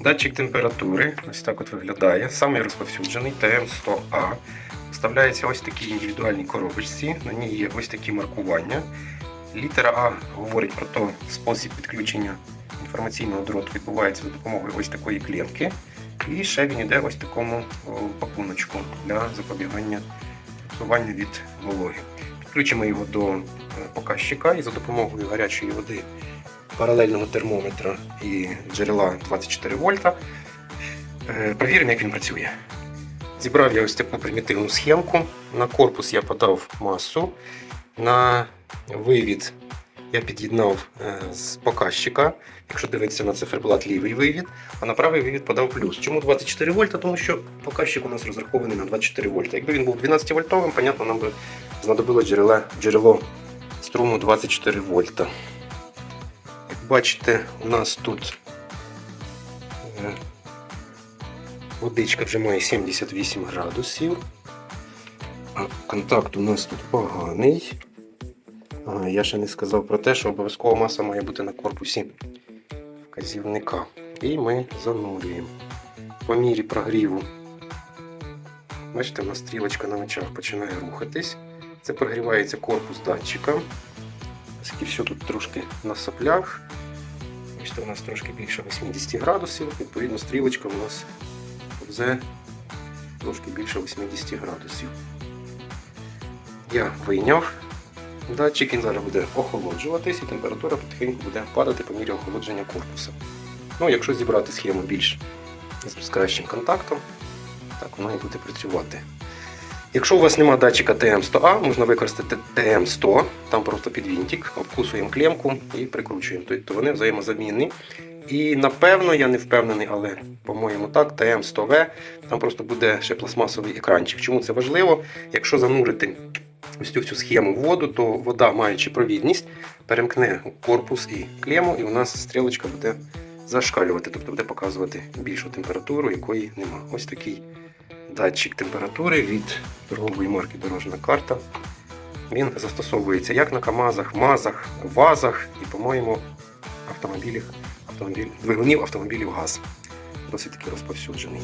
Датчик температури, ось так от виглядає. Самий розповсюджений ТМ100А. Вставляється ось такі індивідуальні коробочці. На ній є ось такі маркування. Літера А говорить про то, спосіб підключення інформаційного дроту відбувається за допомогою ось такої клітки. І ще він йде ось такому пакуночку для запобігання псування від вологи. Підключимо його до е, показчика і за допомогою гарячої води, паралельного термометра і джерела 24 вольта. е, Перевіримо, як він працює. Зібрав я ось таку примітивну схемку. На корпус я подав масу. На вивід я під'єднав е, з показчика. Якщо дивитися на циферблат лівий вивід, а на правий вивід подав плюс. Чому 24 вольта? Тому що показчик у нас розрахований на 24 вольта. Якби він був 12 вольтовим, понятно, нам би знадобилось джерело, джерело струму 24 вольта. Бачите, у нас тут е, водичка вже має 78 градусів. А контакт у нас тут поганий. Ага, я ще не сказав про те, що обов'язково маса має бути на корпусі вказівника. І ми занурюємо. По мірі прогріву. Бачите, у нас стрілочка на очах починає рухатись. Це прогрівається корпус датчика. Оскільки все тут трошки на соплях. Бачите, у нас трошки більше 80 градусів, відповідно, стрілочка у нас повзе трошки більше 80 градусів. Я вийняв датчик, він зараз буде охолоджуватись і температура потихеньку буде падати по мірі охолодження корпусу. Ну, якщо зібрати схему більш з кращим контактом, так воно і буде працювати. Якщо у вас немає датчика TM100A, можна використати TM100, там просто під вінтик, обкусуємо клемку і прикручуємо. Тобто вони взаємозамінні. І напевно, я не впевнений, але по-моєму так, TM100V, там просто буде ще пластмасовий екранчик. Чому це важливо? Якщо занурити ось цю схему в воду, то вода, маючи провідність, перемкне корпус і клему, і у нас стрілочка буде зашкалювати, тобто буде показувати більшу температуру, якої нема. Ось такий датчик температури від торгової марки Дорожна карта. Він застосовується як на КАМАЗах, МАЗах, ВАЗах і, по-моєму, автомобілях, автомобіль, двигунів автомобілів ГАЗ. Досить таки розповсюджений.